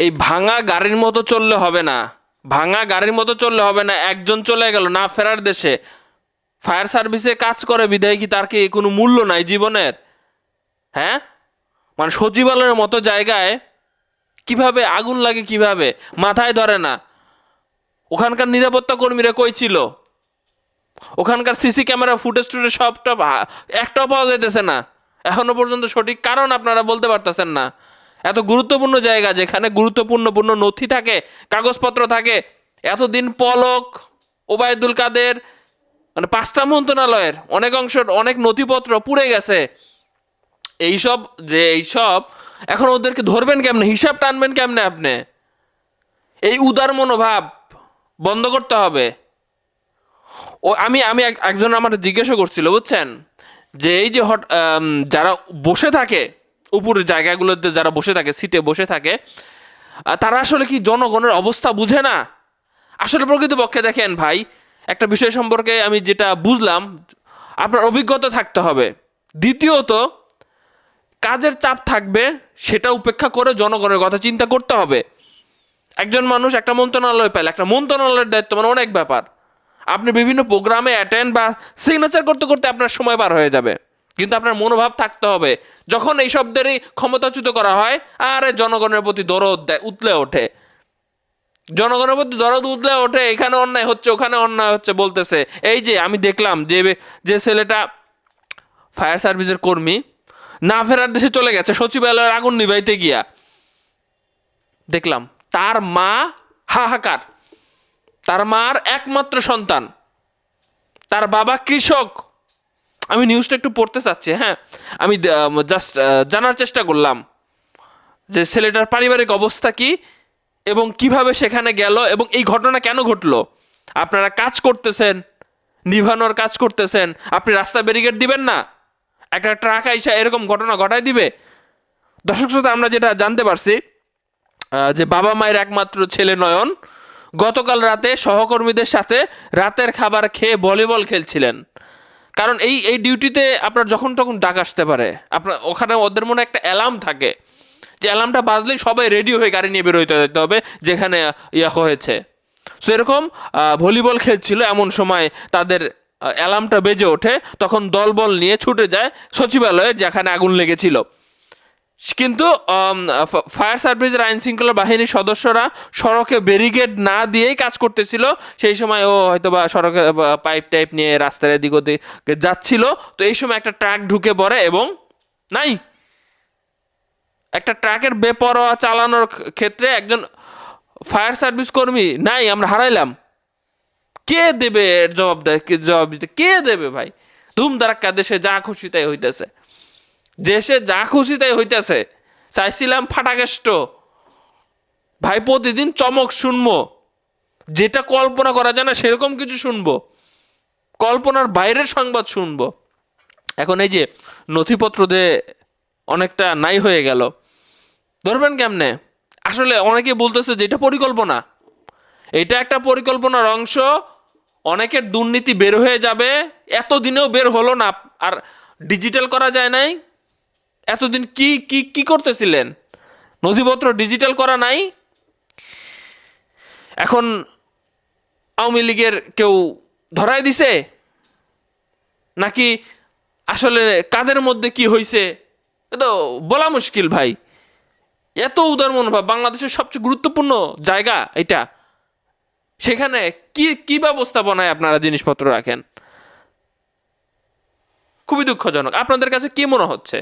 এই ভাঙা গাড়ির মতো চললে হবে না। ভাঙা গাড়ির মতো চললে হবে না। একজন চলে গেল না ফেরার দেশে। ফায়ার সার্ভিসে কাজ করে বিধায় কি তার কি কোনো মূল্য নাই জীবনের? হ্যাঁ? মানে সচিবালয়ের মতো জায়গায় কীভাবে আগুন লাগে কীভাবে? মাথায় ধরে না। ওখানকার নিরাপত্তা কর্মীরা কই ছিল? ওখানকার সিসি ক্যামেরা, ফুটেজ টুটেজ সবটা একটাও পাওয়া যাইতেছে না। এখনও পর্যন্ত সঠিক কারণ আপনারা বলতে পারতেছেন না। এত গুরুত্বপূর্ণ জায়গা যেখানে গুরুত্বপূর্ণ পূর্ণ নথি থাকে, কাগজপত্র থাকে, এতদিন পলক, ওবায়দুল কাদের মানে পাঁচটা মন্ত্রণালয়ের অনেক অংশ, অনেক নথিপত্র পুড়ে গেছে। এইসব যে এইসব, এখন ওদেরকে ধরবেন কেমনে? হিসাব টানবেন কেমনে আপনি? এই উদার মনোভাব বন্ধ করতে হবে। ও, আমি আমি এক- একজন আমার জিজ্ঞাসা করছিল, বুঝছেন? যে এই যে হট যারা বসে থাকে উপরের জায়গাগুলোতে যারা বসে থাকে সিটে বসে থাকে তারা আসলে কি জনগণের অবস্থা বুঝে না? আসলে প্রকৃতপক্ষে দেখেন ভাই, একটা বিষয় সম্পর্কে আমি যেটা বুঝলাম, আপনার অভিজ্ঞতা থাকতে হবে। দ্বিতীয়ত, কাজের চাপ থাকবে, সেটা উপেক্ষা করে জনগণের কথা চিন্তা করতে হবে। একজন মানুষ একটা মন্ত্রণালয় পেলে, একটা মন্ত্রণালয়ের দায়িত্ব মানে অনেক ব্যাপার। আপনি বিভিন্ন প্রোগ্রামে অ্যাটেন্ড বা সিগনেচার করতে করতে আপনার সময় পার হয়ে যাবে। কিন্তু আপনার মনোভাব থাকতে হবে। যখন এই শব্দেরই ক্ষমতাচ্যুত করা হয়, আরে জনগণের প্রতি দরদ দেয়, উতলে ওঠে। জনগণের প্রতি দরদ উতলে ওঠে, এখানে অন্যায় হচ্ছে, ওখানে অন্যায় হচ্ছে বলতেছে। এই যে আমি দেখলাম যে যে ছেলেটা ফায়ার সার্ভিসের কর্মী, না ফেরার দেশে চলে গেছে, সচিবালয়ের আগুন নিভাইতে গিয়া। দেখলাম, তার মা হাহাকার। তার মার একমাত্র সন্তান। তার বাবা কৃষক। আমি নিউজটা একটু পড়তে চাচ্ছি হ্যাঁ? আমি জাস্ট জানার চেষ্টা করলাম যে ছেলেটার পারিবারিক অবস্থা কি এবং কীভাবে সেখানে গেল এবং এই ঘটনা কেন ঘটলো? আপনারা কাজ করতেছেন, নিভানোর কাজ করতেছেন, আপনি রাস্তা ব্যারিকেড দিবেন না? একটা ট্রাক আইসা এরকম ঘটনা ঘটায় দিবে? দর্শক শ্রোতা, আমরা যেটা জানতে পারছি যে বাবা মায়ের একমাত্র ছেলে নয়ন গতকাল রাতে সহকর্মীদের সাথে রাতের খাবার খেয়ে ভলিবল খেলছিলেন। কারণ এই এই ডিউটিতে আপনার যখন তখন ডাক আসতে পারে। আপনার ওখানে ওদের মনে একটা অ্যালার্ম থাকে যে অ্যালার্মটা বাজলেই সবাই রেডি হয়ে গাড়ি নিয়ে বেরোতে যেতে হবে, যেখানে ইয়া হয়েছে। সো এরকম ভলিবল খেলছিল এমন সময় তাদের অ্যালার্মটা বেজে ওঠে, তখন দলবল নিয়ে ছুটে যায় সচিবালয়ে, যেখানে আগুন লেগেছিল। কিন্তু ফায়ার সার্ভিসের আইন শৃঙ্খলা বাহিনীর সদস্যরা সড়কে ব্যারিকেড না দিয়েই কাজ করতেছিল। সেই সময় ও হয়তো বা সড়কে পাইপ টাইপ নিয়ে রাস্তার এদিক ওদিক যাচ্ছিল। তো এই সময় একটা ট্রাক ঢুকে পড়ে এবং নাই। একটা ট্রাকের বেপরোয়া চালানোর ক্ষেত্রে একজন ফায়ার সার্ভিস কর্মী, নাই, আমরা হারাইলাম। কে দেবে এর জবাব দেয় জবাব দিতে, কে দেবে ভাই? ধুম ধারাক্কা দেশে যা খুশি তাই হইতেছে। দেশে যা খুশি তাই হইতেছে। চাইছিলাম ফাটাকেষ্ট। ভাই, প্রতিদিন চমক শুনব। যেটা কল্পনা করা যায় না, সেরকম কিছু শুনব। কল্পনার বাইরের সংবাদ শুনব। এখন এই যে নথিপত্র দিয়ে অনেকটা নাই হয়ে গেল। ধরবেন কেমনে? আসলে অনেকে বলতেছে যে এটা পরিকল্পনা। এটা একটা পরিকল্পনার অংশ। অনেকের দুর্নীতি বের হয়ে যাবে। এতদিনেও বের হলো না। আর ডিজিটাল করা যায় নাই। এতদিন কি কি কি করতেছিলেন? নথিপত্র ডিজিটাল করা নাই? এখন আওয়ামী লীগের কেউ ধরায় দিছে? নাকি আসলে কাদের মধ্যে কি হয়েছে তো বলা মুশকিল ভাই। এত উদার মনোভাব, বাংলাদেশের সবচেয়ে গুরুত্বপূর্ণ জায়গা এটা। সেখানে কি কি ব্যবস্থাপনায় আপনারা জিনিসপত্র রাখেন? খুবই দুঃখজনক। আপনাদের কাছে কি মনে হচ্ছে?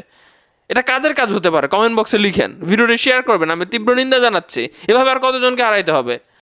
এটা কাজের কাজ হতে পারে? কমেন্ট বক্সে লিখেন। ভিডিওটি শেয়ার করবেন, আমি তীব্র নিন্দা জানাচ্ছি। এভাবে আর কতজনকে হারাইতে হবে?